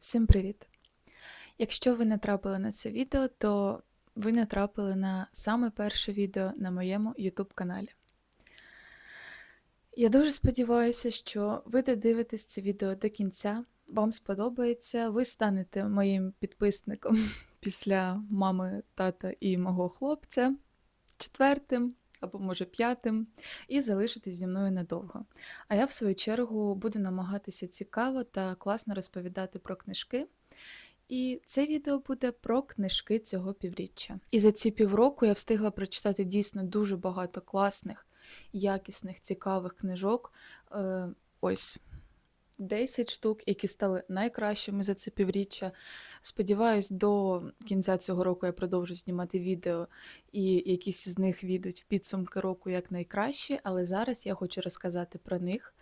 Всім привіт! Якщо ви натрапили на це відео, то ви натрапили на саме перше відео на моєму YouTube каналі. Я дуже сподіваюся, що ви додивитесь це відео до кінця, вам сподобається, ви станете моїм підписником після мами, тата і мого хлопця, четвертим або може п'ятим, і залишитись зі мною надовго. А я, в свою чергу, буду намагатися цікаво та класно розповідати про книжки. І це відео буде про книжки цього півріччя. І за ці півроку я встигла прочитати дійсно дуже багато класних, якісних, цікавих книжок. Е, Ось 10 штук, які стали найкращими за це півріччя. Сподіваюсь, до кінця цього року я продовжу знімати відео, і якісь з них війдуть в підсумки року як найкращі, але зараз я хочу розказати про них,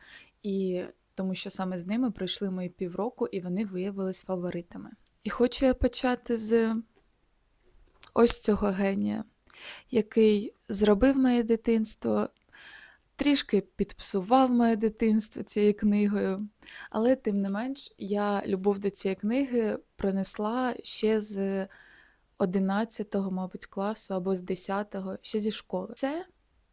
і тому що саме з ними пройшли мої півроку, і вони виявились фаворитами. І хочу я почати з ось цього генія, який зробив моє дитинство, трішки підпсував моє дитинство цією книгою, але тим не менш я любов до цієї книги принесла ще з 11-го, мабуть, класу або з 10-го, ще зі школи. Це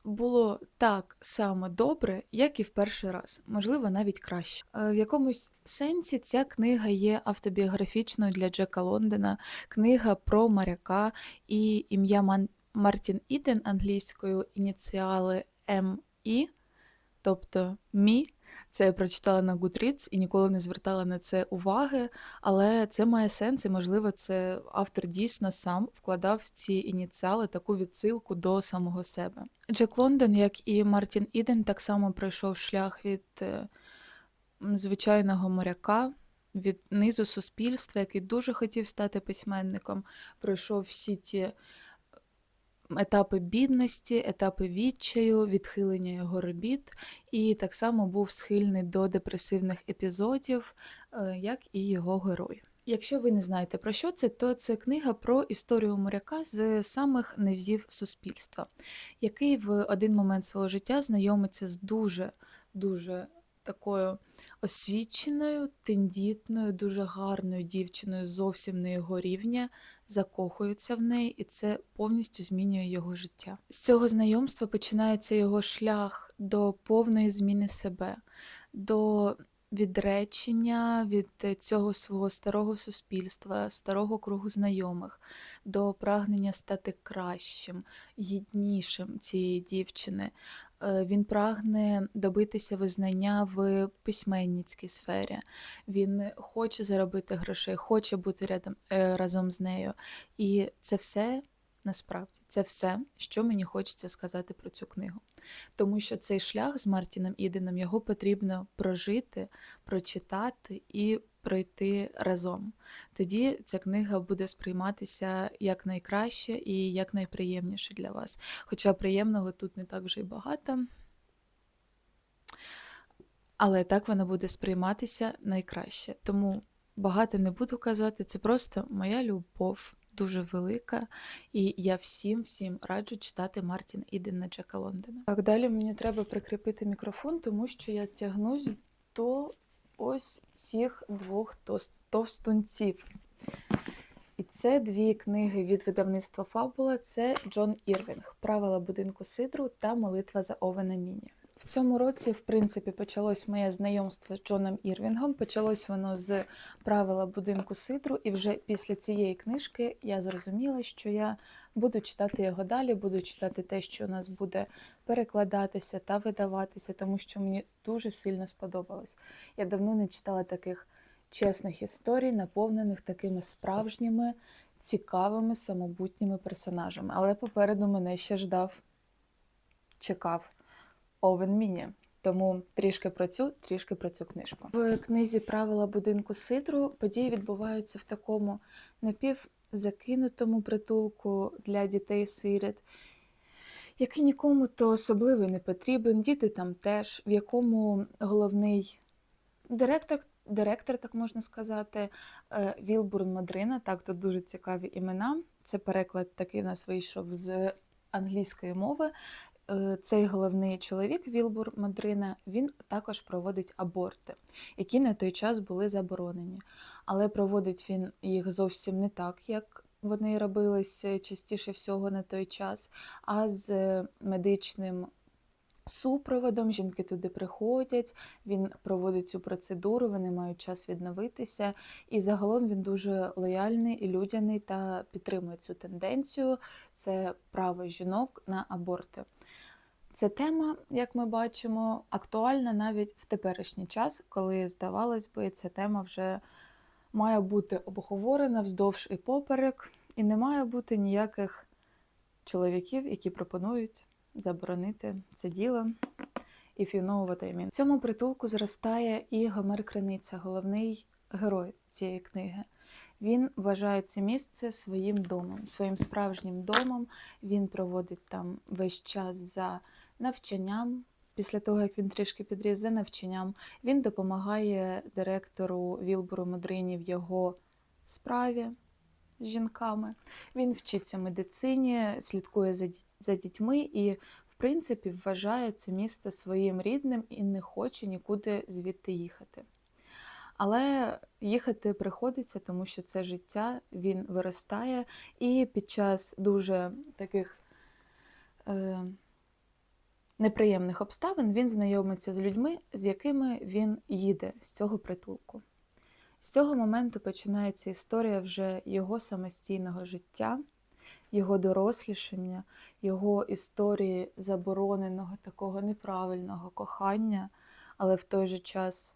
було так само добре, як і в перший раз, можливо, навіть краще. Е, В якомусь сенсі ця книга є автобіографічною для Джека Лондона, книга про моряка і ім'я Мартін Іден англійською, ініціали МІ, тобто Мі. Це я прочитала на Goodreads і ніколи не звертала на це уваги, але це має сенс, і можливо, це автор дійсно сам вкладав в ці ініціали таку відсилку до самого себе. Джек Лондон, як і Мартін Іден, так само пройшов шлях від е, звичайного моряка. Від низу суспільства, який дуже хотів стати письменником, пройшов всі ті етапи бідності, етапи відчаю, відхилення його робіт, і так само був схильний до депресивних епізодів, е, як і його герой. Якщо ви не знаєте про що це, то це книга про історію моряка з самих низів суспільства, який в один момент свого життя знайомиться з дуже дуже такою освіченою, тендітною, дуже гарною дівчиною, зовсім не його рівня, закохується в неї, і це повністю змінює його життя. З цього знайомства починається його шлях до повної зміни себе, до відречення від цього свого старого суспільства, старого кругу знайомих, до прагнення стати кращим, гіднішим цієї дівчини. Е, Він прагне добитися визнання в письменницькій сфері. Він хоче заробити грошей, хоче бути рядом, е, разом з нею. І це все насправді це все, що мені хочеться сказати про цю книгу. Тому що цей шлях з Мартіном Іденом його потрібно прожити, прочитати і пройти разом. Тоді ця книга буде сприйматися як найкраще і як найприємніше для вас. Хоча приємного тут не так вже й багато. Але так вона буде сприйматися найкраще. Тому багато не буду казати, це просто моя любов дуже велика, і я всім всім раджу читати Мартін Ідена Джека Лондона. Так, далі мені треба прикріпити мікрофон, тому що я тягнусь до ось цих двох товстунців. І це дві книги від видавництва Фабула. Це Джон Ірвінг, Правила будинку Сидру та Молитва за Овена Міні. В цьому році, в принципі, почалось моє знайомство з Джоном Ірвінгом. Почалось воно з правила будинку Сидру, і вже після цієї книжки я зрозуміла, що я буду читати його далі, буду читати те, що у нас буде перекладатися та видаватися, тому що мені дуже сильно сподобалось. Я давно не читала таких чесних історій, наповнених такими справжніми, цікавими, самобутніми персонажами. Але попереду мене ще ждав, чекав Овен Міні. Тому трішки про цю, трішки про цю книжку. В книзі Правила будинку Сидру події відбуваються в такому напівзакинутому притулку для дітей-сиріт, який нікому то особливо не потрібен. Діти там теж, в якому головний директор, директор, так можна сказати, е, Вілбурн Мадрина. Так, тут дуже цікаві імена. Це переклад такий у нас вийшов з англійської мови. Е, Цей головний чоловік Вілбур Мадрина він також проводить аборти, які на той час були заборонені. але проводить він їх зовсім не так, як вони робилися частіше всього на той час, а з медичним супроводом. Жінки туди приходять, він проводить цю процедуру, вони мають час відновитися. І загалом він дуже лояльний і людяний та підтримує цю тенденцію. Це право жінок на аборти. Ця тема, як ми бачимо, актуальна навіть в теперішній час, коли, здавалось би, ця тема вже має бути обговорена вздовж і поперек, і не має бути ніяких чоловіків, які пропонують заборонити це діло і фіновувати імін. В цьому притулку зростає і Гомер Криниця, головний герой цієї книги. Він вважає це місце своїм домом, своїм справжнім домом. Він проводить там весь час за навчанням. Після того, як він трішки підріс за навчанням, він допомагає директору Вілбору Мудрині в його справі з жінками. Він вчиться медицині, слідкує за, за дітьми і, в принципі, вважає це місто своїм рідним і не хоче нікуди звідти їхати. Але їхати приходиться, тому що це життя, він виростає, і під час дуже таких е, неприємних обставин він знайомиться з людьми, з якими він їде з цього притулку. З цього моменту починається історія вже його самостійного життя, його дорослішання, його історії забороненого, такого неправильного кохання, але в той же час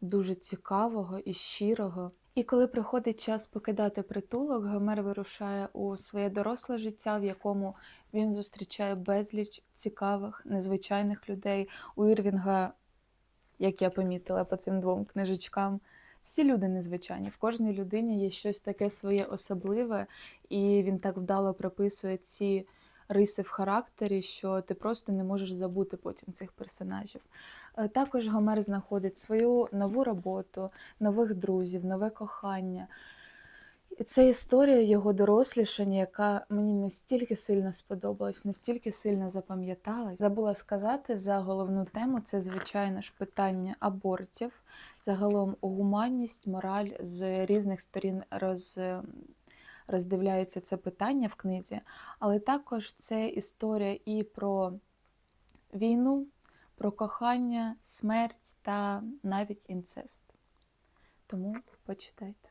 дуже цікавого і щирого. І коли приходить час покидати притулок, Гомер вирушає у своє доросле життя, в якому він зустрічає безліч цікавих, незвичайних людей. У Ірвінга, як я помітила по цим двом книжечкам, всі люди незвичайні. В кожній людині є щось таке своє особливе, і він так вдало прописує ці риси в характері, що ти просто не можеш забути потім цих персонажів. Е, також Гомер знаходить свою нову роботу, нових друзів, нове кохання. І це історія його дорослішання, яка мені настільки сильно сподобалась, настільки сильно запам'яталась. Забула сказати за головну тему це, звичайно ж, питання абортів, загалом гуманність, мораль з різних сторін роз, роздивляється це питання в книзі, але також це історія і про війну, про кохання, смерть та навіть інцест. Тому почитайте.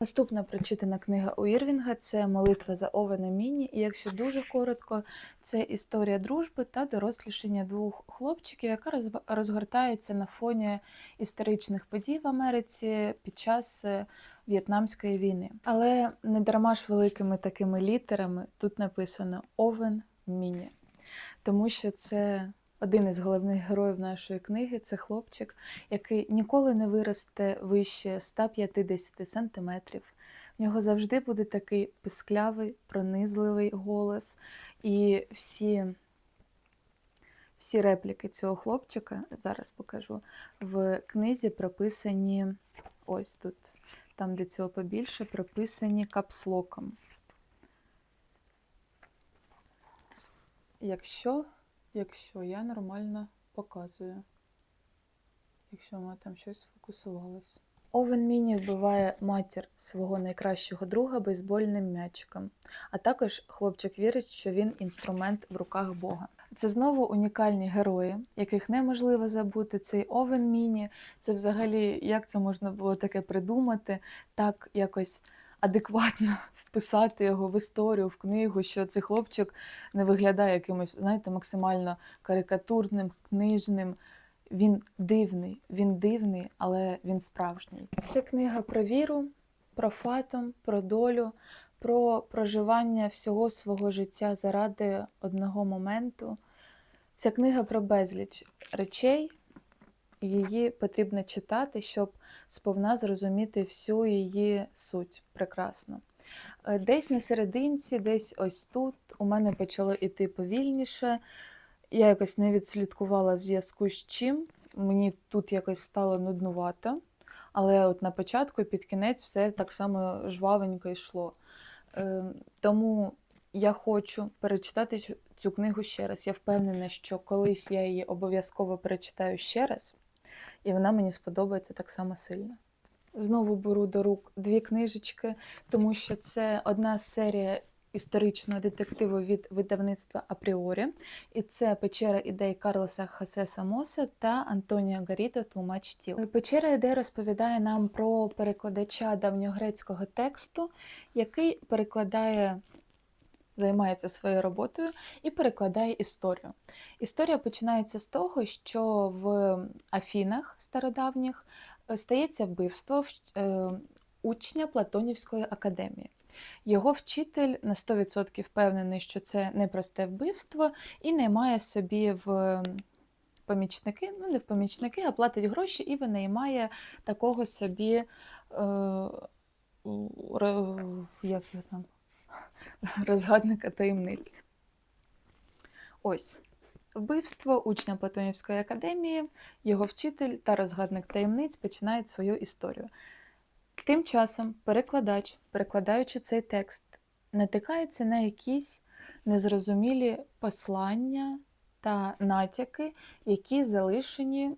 Наступна прочитана книга у Ірвінга це Молитва за Овена Міні. І якщо дуже коротко, це історія дружби та дорослішання двох хлопчиків, яка розгортається на фоні історичних подій в Америці під час е, В'єтнамської війни. Але не дарма ж великими такими літерами тут написано Овен Міні, тому що це один із головних героїв нашої книги це хлопчик, який ніколи не виросте вище 150 сантиметрів. В нього завжди буде такий писклявий, пронизливий голос. І всі всі репліки цього хлопчика, зараз покажу, в книзі прописані ось тут, там, де цього побільше, прописані капслоком. Якщо якщо я нормально показую, якщо ми там щось сфокусувалось. Овен Міні вбиває матір свого найкращого друга бейсбольним м'ячиком, а також хлопчик вірить, що він інструмент в руках Бога. Це знову унікальні герої, яких неможливо забути. Цей Овен Міні. Це взагалі як це можна було таке придумати, так якось адекватно вписати його в історію, в книгу, що цей хлопчик не виглядає якимось, знаєте, максимально карикатурним, книжним. Він дивний, він дивний, але він справжній. Це книга про віру, про фатом, про долю, про проживання всього свого життя заради одного моменту. Ця книга про безліч речей, її потрібно читати, щоб сповна зрозуміти всю її суть прекрасно. Е, десь на серединці, десь ось тут у мене почало йти повільніше. Я якось не відслідкувала в зв'язку з чим. Мені тут якось стало нуднувато, але от на початку і під кінець все так само жвавенько йшло. Е, тому я хочу перечитати цю книгу ще раз. Я впевнена, що колись я її обов'язково перечитаю ще раз, і вона мені сподобається так само сильно. Знову беру до рук дві книжечки, тому що це одна серія історичного детективу від видавництва Апріорі. І це Печера ідей Карлоса Хасеса Моса та Антоніо Гаріто Тлумач тіл. Печера ідей розповідає нам про перекладача давньогрецького тексту, який перекладає. Займається своєю роботою і перекладає історію. Історія починається з того, що в Афінах стародавніх е, стається вбивство е, учня Платонівської академії. Його вчитель на 100% впевнений, що це непросте вбивство, і наймає собі в помічники, ну не в помічники, а платить гроші і винаймає такого собі. Е, як його там? розгадника таємниць. Ось. Вбивство учня Платонівської академії, його вчитель та розгадник таємниць починають свою історію. Тим часом перекладач, перекладаючи цей текст, натикається на якісь незрозумілі послання та натяки, які залишені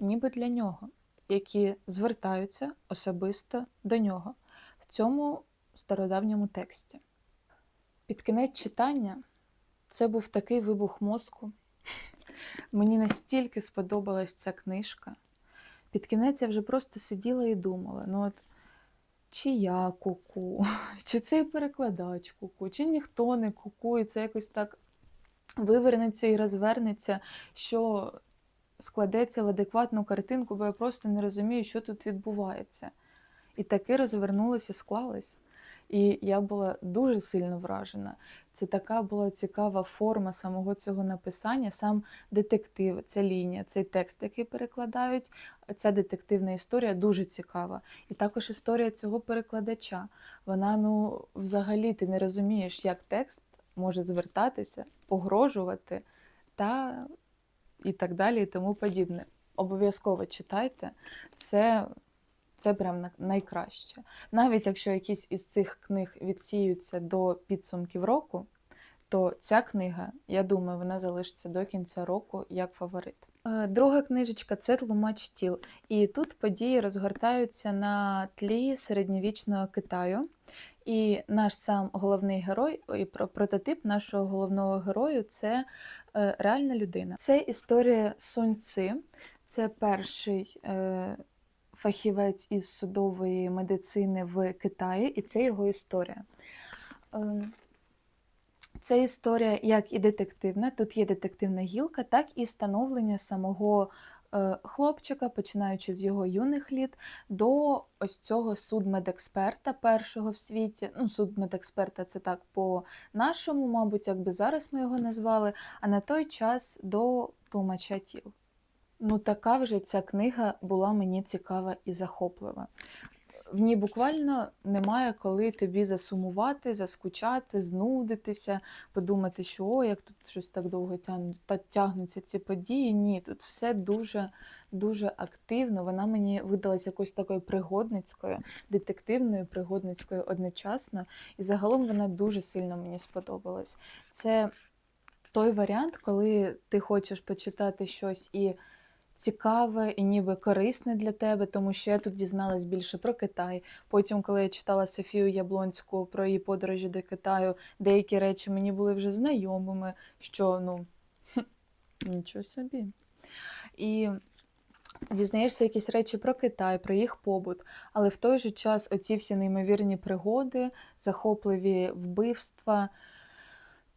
ніби для нього, які звертаються особисто до нього в цьому стародавньому тексті. Під кінець читання це був такий вибух мозку. Мені настільки сподобалась ця книжка. Під кінець я вже просто сиділа і думала: ну от чи я куку, чи цей перекладач куку, чи ніхто не куку, і це якось так вивернеться і розвернеться, що складеться в адекватну картинку, бо я просто не розумію, що тут відбувається. І таки розвернулося, склалось. І я була дуже сильно вражена. Це така була цікава форма самого цього написання, сам детектив, ця лінія, цей текст, який перекладають. Ця детективна історія дуже цікава. І також історія цього перекладача. Вона, ну, взагалі, ти не розумієш, як текст може звертатися, погрожувати та і так далі, і тому подібне. Обов'язково читайте. Це це прям на- найкраще. Навіть якщо якісь із цих книг відсіються до підсумків року, то ця книга, я думаю, вона залишиться до кінця року як фаворит. Е, Друга книжечка це Тлумач тіл. І тут події розгортаються на тлі середньовічного Китаю. І наш сам головний герой, і про- прототип нашого головного герою це е, реальна людина. Це історія Сунь Ци. Це перший е, фахівець із судової медицини в Китаї, і це його історія. Ем, Це історія як і детективна, тут є детективна гілка, так і становлення самого е, хлопчика, починаючи з його юних літ, до ось цього судмедексперта першого в світі. Ну, судмедексперта це так по-нашому, мабуть, як би зараз ми його назвали, а на той час до тлумача тіл. Ну, така вже ця книга була мені цікава і захоплива. В ній буквально немає коли тобі засумувати, заскучати, знудитися, подумати, що о, як тут щось так довго тягнуть, та тягнуться ці події. Ні, тут все дуже дуже активно. Вона мені видалась якось такою пригодницькою, детективною, пригодницькою одночасно. І загалом вона дуже сильно мені сподобалась. Це той варіант, коли ти хочеш почитати щось і цікаве, і ніби корисне для тебе, тому що я тут дізналась більше про Китай. Потім, коли я читала Софію Яблонську про її подорожі до Китаю, деякі речі мені були вже знайомими, що ну нічого собі. І дізнаєшся якісь речі про Китай, про їх побут, але в той же час оці всі неймовірні пригоди, захопливі вбивства.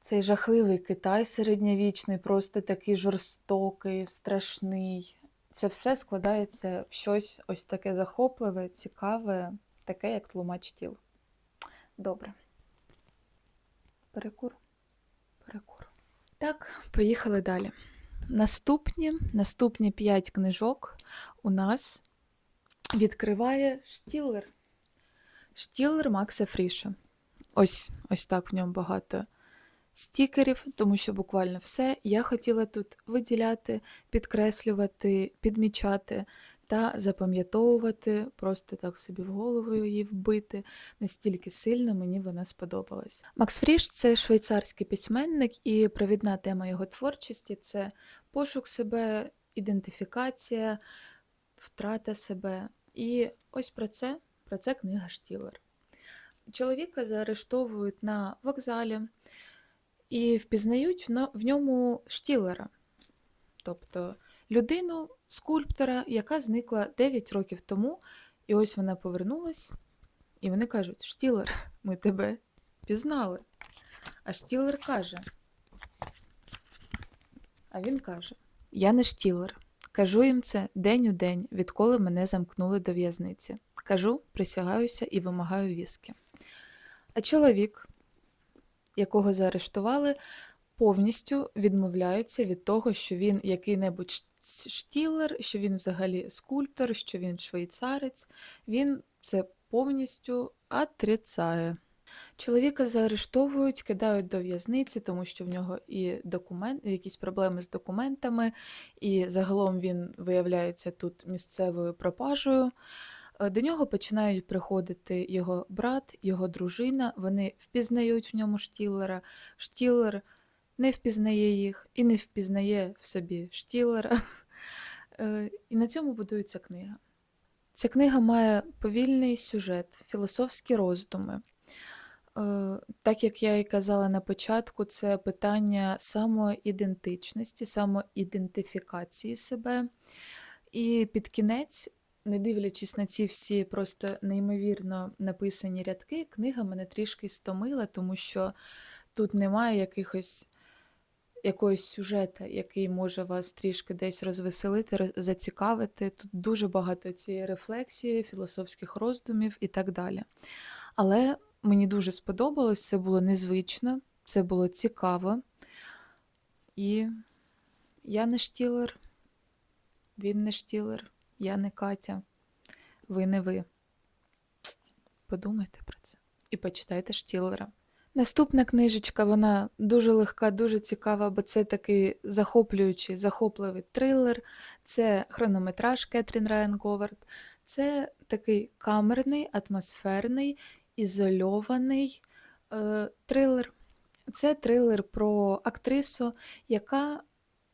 Цей жахливий Китай середньовічний, просто такий жорстокий, страшний. Це все складається в щось ось таке захопливе, цікаве, таке, як тлумач тіл. Добре. Перекур. Перекур. Так, поїхали далі. Наступні, наступні п'ять книжок у нас відкриває Штіллер. Штіллер Макса Фріша. Ось, ось так в ньому багато стікерів, тому що буквально все я хотіла тут виділяти, підкреслювати, підмічати та запам'ятовувати, просто так собі в голову її вбити. Настільки сильно мені вона сподобалась. Макс Фріш це швейцарський письменник, і провідна тема його творчості це пошук себе, ідентифікація, втрата себе. І ось про це, про це книга Штілер. Чоловіка заарештовують на вокзалі і впізнають в ньому Штілера, тобто людину, скульптора, яка зникла 9 років тому, і ось вона повернулась, і вони кажуть: Штілер, ми тебе пізнали. А Штілер каже, а він каже: Я не Штілер. Кажу їм це день у день, відколи мене замкнули до в'язниці. Кажу, присягаюся і вимагаю віскі. А чоловік, якого заарештували, повністю відмовляється від того, що він який-небудь штілер, що він взагалі скульптор, що він швейцарець. Він це повністю отрицає. Чоловіка заарештовують, кидають до в'язниці, тому що в нього і документ, якісь проблеми з документами, і загалом він виявляється тут місцевою пропажею. Е, до нього починають приходити його брат, його дружина. Вони впізнають в ньому Штілера. Штілер не впізнає їх і не впізнає в собі Штілера. Е, і на цьому будується книга. Ця книга має повільний сюжет, філософські роздуми. Е, так як я і казала на початку, це питання самоідентичності, самоідентифікації себе. І під кінець, не дивлячись на ці всі просто неймовірно написані рядки, книга мене трішки стомила, тому що тут немає якихось якогось сюжета, який може вас трішки десь розвеселити, зацікавити. Тут дуже багато цієї рефлексії, філософських роздумів і так далі. Але Мені дуже сподобалось, це було незвично, це було цікаво. І я не штілер, він не штілер, я не Катя, ви не ви. Подумайте про це і почитайте штілера. Наступна книжечка, вона дуже легка, дуже цікава, бо це такий захоплюючий, захопливий трилер, це хронометраж Кетрін Райан Говард, це такий камерний, атмосферний ізольований е, трилер. Це трилер про актрису, яка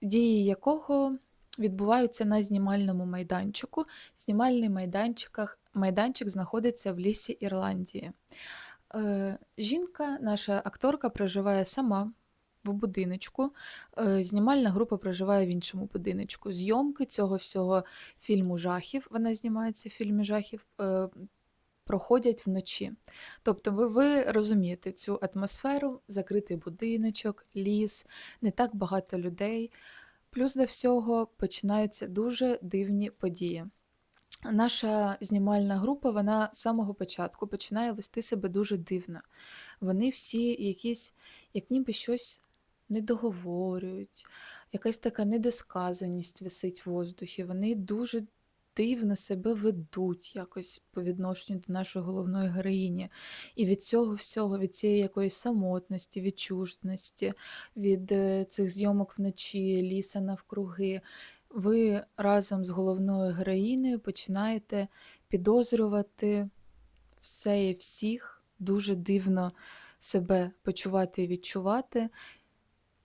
дії якого відбуваються на знімальному майданчику. Знімальний майданчик, майданчик знаходиться в лісі Ірландії. Е, Жінка, наша акторка, проживає сама. В будиночку, е, знімальна група проживає в іншому будиночку. Зйомки цього всього фільму жахів. Вона знімається в фільмі жахів, е, проходять вночі. Тобто, ви, ви розумієте цю атмосферу, закритий будиночок, ліс, не так багато людей. Плюс до всього починаються дуже дивні події. Наша знімальна група, вона з самого початку починає вести себе дуже дивно. Вони всі якісь, як ніби щось не договорюють, якась така недосказаність висить в воздухі. Вони дуже дивно себе ведуть якось по відношенню до нашої головної героїні. І від цього всього, від цієї якоїсь самотності, відчуженості, від е, цих зйомок вночі, ліса навкруги, ви разом з головною героїнею починаєте підозрювати все і всіх, дуже дивно себе почувати і відчувати.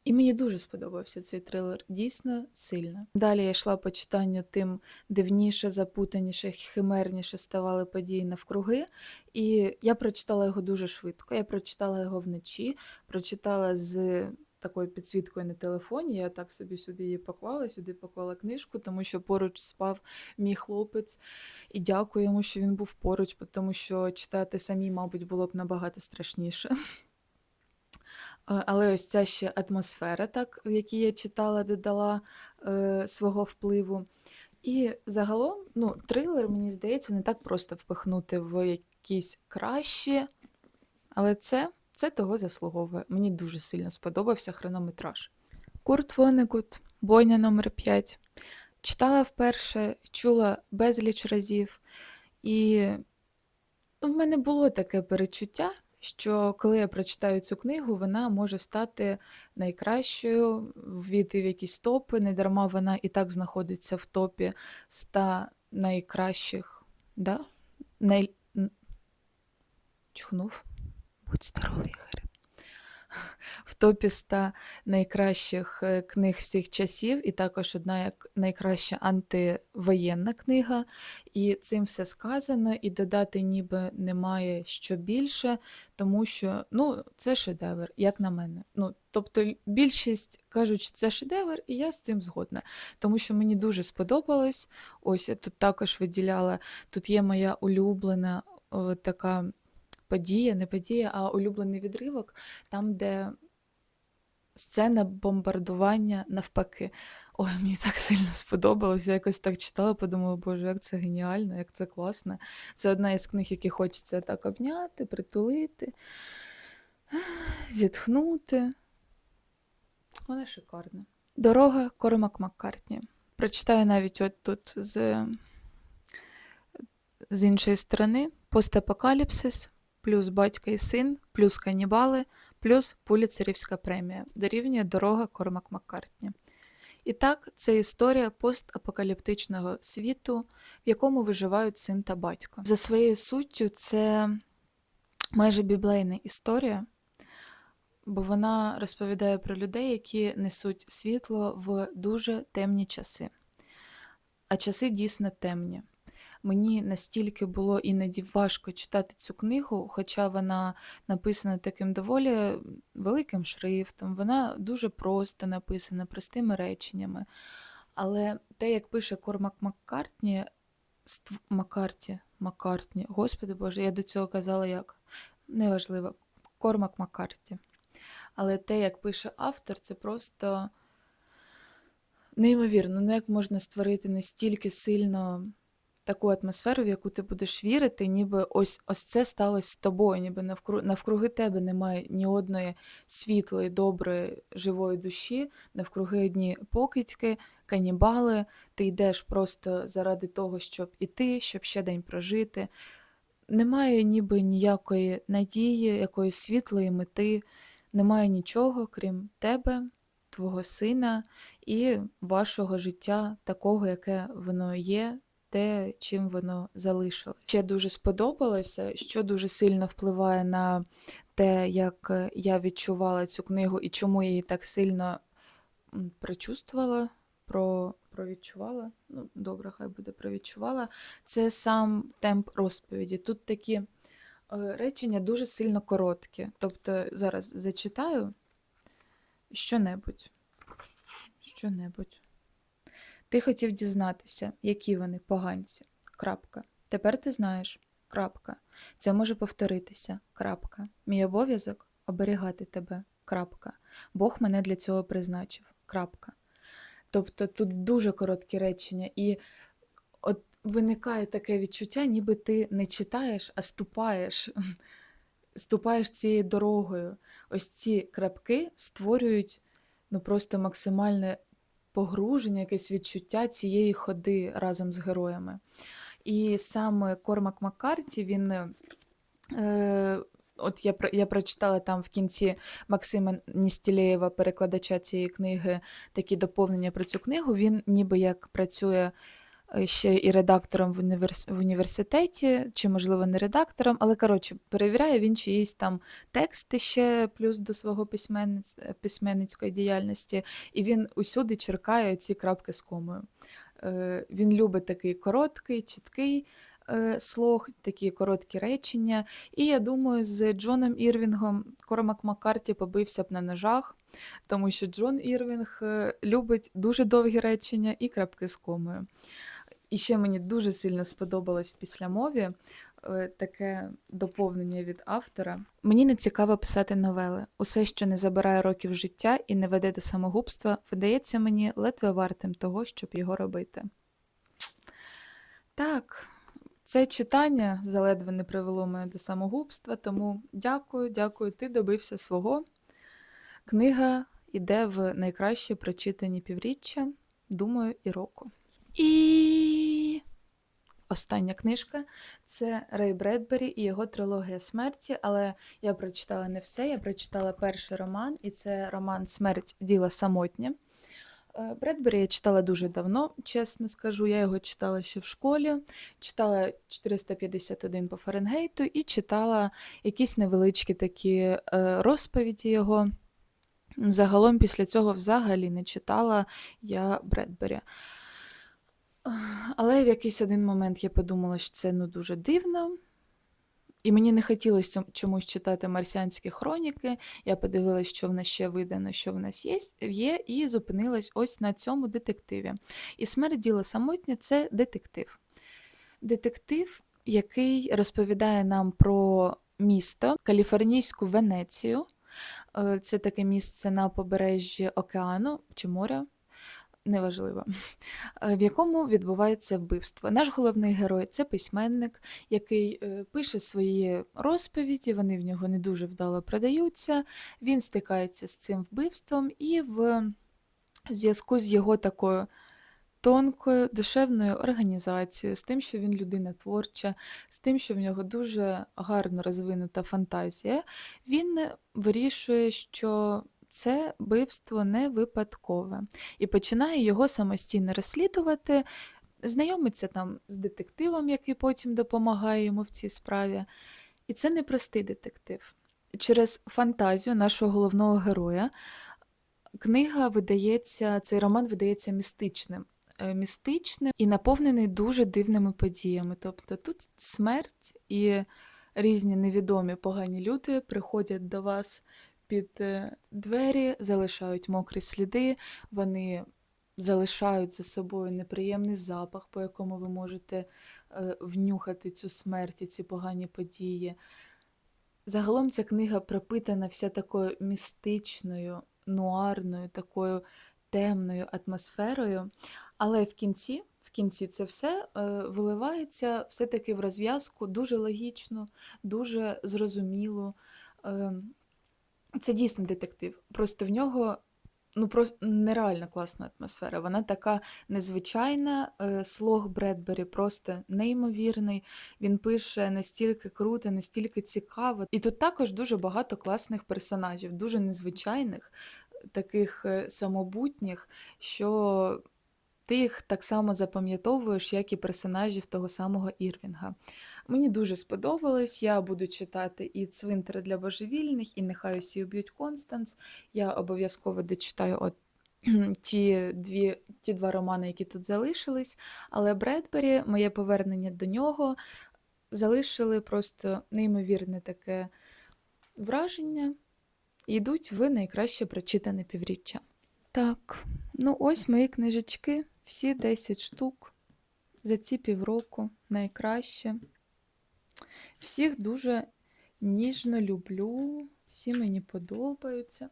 І мені дуже сподобався цей трилер, дійсно сильно. Далі я йшла по читанню, тим дивніше, запутаніше, химерніше ставали події навкруги. І я прочитала його дуже швидко. Я прочитала його вночі, прочитала з такою підсвіткою на телефоні. Я так собі сюди її поклала, сюди поклала книжку, тому що поруч спав мій хлопець. І дякую йому, що він був поруч, тому що читати самі, мабуть, було б набагато страшніше. Але ось ця ще атмосфера, так, в якій я читала, додала е, свого впливу. І загалом, ну, трилер, мені здається, не так просто впихнути в якісь кращі, але це це того заслуговує. Мені дуже сильно сподобався хронометраж. Курт Вонегут, бойня номер 5 Читала вперше, чула безліч разів, і ну, в мене було таке перечуття, що коли я прочитаю цю книгу, вона може стати найкращою, ввійти в якісь топи, не дарма вона і так знаходиться в топі 100 найкращих. Да? Най... Чхнув. Будь здоровий, Ігор. В топі 100 найкращих е, книг всіх часів, і також одна як найкраща антивоєнна книга. І цим все сказано, і додати ніби немає що більше, тому що ну, це шедевр, як на мене. Ну, Тобто більшість кажуть, що це шедевр, і я з цим згодна. Тому що мені дуже сподобалось. Ось я тут також виділяла, тут є моя улюблена о, така подія, не подія, а улюблений відривок, там, де сцена бомбардування навпаки. Ой, мені так сильно сподобалось. Я якось так читала, подумала, боже, як це геніально, як це класно. Це одна із книг, які хочеться так обняти, притулити, зітхнути. Вона шикарна. Дорога Коромак Маккартні. Прочитаю навіть от тут з з іншої сторони постапокаліпсис, плюс батько і син, плюс канібали, плюс Пуліцерівська премія. Дорівнює дорога Кормак Маккартні. І так, це історія постапокаліптичного світу, в якому виживають син та батько. За своєю суттю, це майже біблейна історія, бо вона розповідає про людей, які несуть світло в дуже темні часи. А часи дійсно темні. Мені настільки було іноді важко читати цю книгу, хоча вона написана таким доволі великим шрифтом, вона дуже просто написана, простими реченнями. Але те, як пише Кормак Маккартні, ств... Маккарті, Маккартні, Господи Боже, я до цього казала як неважливо, Кормак Маккарті. Але те, як пише автор, це просто неймовірно. Ну як можна створити настільки сильно таку атмосферу, в яку ти будеш вірити, ніби ось ось це сталося з тобою, ніби навкруги, навкруги тебе немає ні одної світлої, доброї, живої душі, навкруги одні покидьки, канібали, ти йдеш просто заради того, щоб іти, щоб ще день прожити. Немає ніби ніякої надії, якоїсь світлої мети, немає нічого, крім тебе, твого сина і вашого життя, такого, яке воно є, те, чим воно залишилось. Ще дуже сподобалося, що дуже сильно впливає на те, як е, я відчувала цю книгу і чому я її так сильно причувствувала, про, провідчувала. Ну, добре, хай буде провідчувала. Це сам темп розповіді. Тут такі е, речення дуже сильно короткі. Тобто зараз зачитаю що-небудь. Що-небудь. Ти хотів дізнатися, які вони поганці. Крапка. Тепер ти знаєш. Крапка. Це може повторитися. Крапка. Мій обов'язок оберігати тебе. Крапка. Бог мене для цього призначив. Крапка. Тобто тут дуже короткі речення, і от виникає таке відчуття, ніби ти не читаєш, а ступаєш. Ступаєш цією дорогою. Ось ці крапки створюють ну просто максимальне погруження, якесь відчуття цієї ходи разом з героями. І саме Кормак Маккарті, він. Е, От я я прочитала там в кінці Максима Ністілєєва, перекладача цієї книги, такі доповнення про цю книгу. Він ніби як працює ще і редактором в, універс... в університеті, чи, можливо, не редактором, але, коротше, перевіряє він чиїсь там тексти ще плюс до свого письменниць... письменницької діяльності, і він усюди черкає ці крапки з комою. Е, він любить такий короткий, чіткий. Е, слог, такі короткі речення. І я думаю, з Джоном Ірвінгом Кормак Маккарті побився б на ножах, тому що Джон Ірвінг любить дуже довгі речення і крапки з комою. І ще мені дуже сильно сподобалось в післямові е, таке доповнення від автора. Мені не цікаво писати новели. Усе, що не забирає років життя і не веде до самогубства, видається мені ледве вартим того, щоб його робити. Так, це читання заледве не привело мене до самогубства, тому дякую, дякую, ти добився свого. Книга йде в найкраще прочитані півріччя, думаю, і року. І остання книжка це Рей Бредбері і його трилогія смерті. Але я прочитала не все. Я прочитала перший роман, і це роман Смерть діла самотнє. Е, Бредбері я читала дуже давно, чесно скажу. Я його читала ще в школі, читала 451 по Фаренгейту і читала якісь невеличкі такі е, розповіді його. Загалом після цього взагалі не читала я Бредбері. Але в якийсь один момент я подумала, що це ну, дуже дивно. І мені не хотілося чомусь читати марсіанські хроніки. Я подивилась, що в нас ще видано, що в нас є, є, і зупинилась ось на цьому детективі. І смерть діла самотня це детектив. Детектив, який розповідає нам про місто, каліфорнійську Венецію. Е, Це таке місце на побережжі океану чи моря. Неважливо, е, в якому відбувається вбивство. Наш головний герой це письменник, який е, пише свої розповіді, вони в нього не дуже вдало продаються. Він стикається з цим вбивством, і в зв'язку з його такою тонкою душевною організацією, з тим, що він людина творча, з тим, що в нього дуже гарно розвинута фантазія, він вирішує, що це вбивство не випадкове, і починає його самостійно розслідувати, знайомиться там з детективом, який потім допомагає йому в цій справі. І це не простий детектив. Через фантазію нашого головного героя книга видається, цей роман видається містичним. Е, Містичним і наповнений дуже дивними подіями. Тобто тут смерть і різні невідомі погані люди приходять до вас під е, двері, залишають мокрі сліди, вони залишають за собою неприємний запах, по якому ви можете е, внюхати цю смерть і ці погані події. Загалом ця книга пропитана вся такою містичною, нуарною, такою темною атмосферою, але в кінці. В кінці це все е, виливається все-таки в розв'язку дуже логічно, дуже зрозуміло. Це дійсно детектив. Просто в нього ну, просто нереально класна атмосфера. Вона така незвичайна. Е, Слог Бредбері просто неймовірний. Він пише настільки круто, настільки цікаво. І тут також дуже багато класних персонажів, дуже незвичайних, таких е, самобутніх, що ти їх так само запам'ятовуєш, як і персонажів того самого Ірвінга. Мені дуже сподобалось. Я буду читати і Цвинтар для божевільних, і Нехай усі уб'ють Констанс. Я обов'язково дочитаю от ті, дві, ті два романи, які тут залишились. Але Бредбері, моє повернення до нього залишили просто неймовірне таке враження. Йдуть в найкраще прочитане півріччя. Так, ну ось мої книжечки, всі 10 штук за ці півроку найкраще. Всіх дуже ніжно люблю, всі мені подобаються.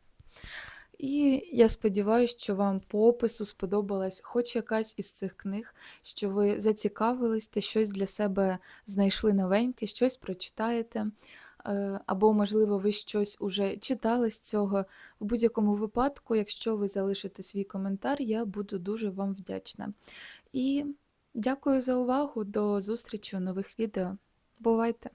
І я сподіваюся, що вам по опису сподобалась хоч якась із цих книг, що ви зацікавились та щось для себе знайшли новеньке, щось прочитаєте. Е, Або, можливо, ви щось уже читали з цього. В будь-якому випадку, якщо ви залишите свій коментар, я буду дуже вам вдячна. І дякую за увагу, до зустрічі у нових відео. Бувайте!